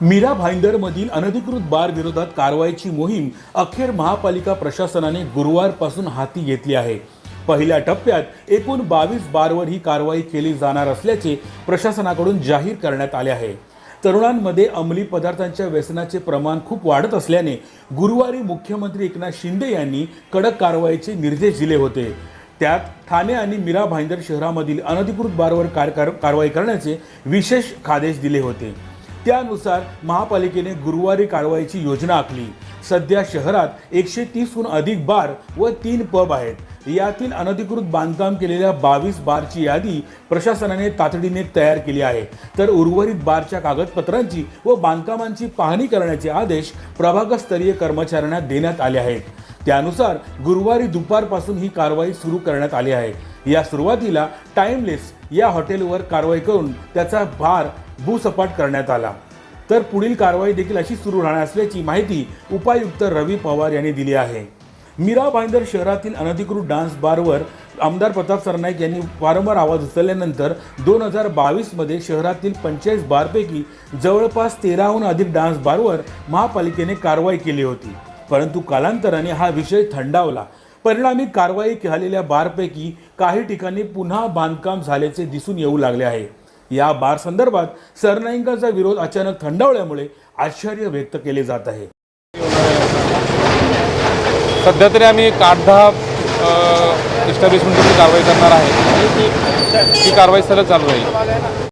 मीरा भाईंदरमधील अनधिकृत बार विरोधात कारवाईची मोहीम अखेर महापालिका प्रशासनाने गुरुवारपासून हाती घेतली आहे. पहिल्या टप्प्यात एकूण बावीस बारवर ही कारवाई केली जाणार असल्याचे प्रशासनाकडून जाहीर करण्यात आले आहे. तरुणांमध्ये अंमली पदार्थांच्या व्यसनाचे प्रमाण खूप वाढत असल्याने गुरुवारी मुख्यमंत्री एकनाथ शिंदे यांनी कडक कारवाईचे निर्देश दिले होते. त्यात ठाणे आणि मीरा भाईंदर शहरामधील अनधिकृत बारवर कार कार- कारवाई करण्याचे विशेष आदेश दिले होते. त्यानुसार महापालिकेने गुरुवारी कारवाईची योजना आखली. सध्या शहरात एकशे तीसहून अधिक बार व तीन पब आहेत. यातील अनधिकृत बांधकाम केलेल्या बावीस बारची यादी प्रशासनाने तातडीने तयार केली आहे. तर उर्वरित बारच्या कागदपत्रांची व बांधकामांची पाहणी करण्याचे आदेश प्रभागस्तरीय कर्मचाऱ्यांना देण्यात आले आहेत. त्यानुसार गुरुवारी दुपारपासून ही कारवाई सुरू करण्यात आली आहे. या सुरुवातीला टाइमलेस या हॉटेलवर कारवाई करून त्याचा भार भूसपाट करण्यात आला. तर पुढील कारवाई देखील अशी सुरू राहणार असल्याची माहिती उपायुक्त रवी पवार यांनी दिली आहे. मीरा भाईंदर शहरातील अनधिकृत डान्स बारवर आमदार प्रताप सरनाईक यांनी वारंवार आवाज उचलल्यानंतर दोन हजार बावीसमध्ये शहरातील पंचेचाळीस बारपैकी जवळपास तेराहून अधिक डान्स बारवर महापालिकेने कारवाई केली होती. परंतु कालांतराने हा विषय थंडावला. परिणामी कारवाई झालेल्या बारपैकी काही ठिकाणी पुन्हा बांधकाम झाल्याचे दिसून येऊ लागले आहे. या बार संदर्भात सरनाईकांचा विरोध अचानक थंडावल्यामुळे आश्चर्य व्यक्त केले जात आहे. सध्या तरी आम्ही एक आठ दहा इस्टॅब्लिशमेंटची कारवाई करणार आहे. ती कारवाई सलग चालू राहील.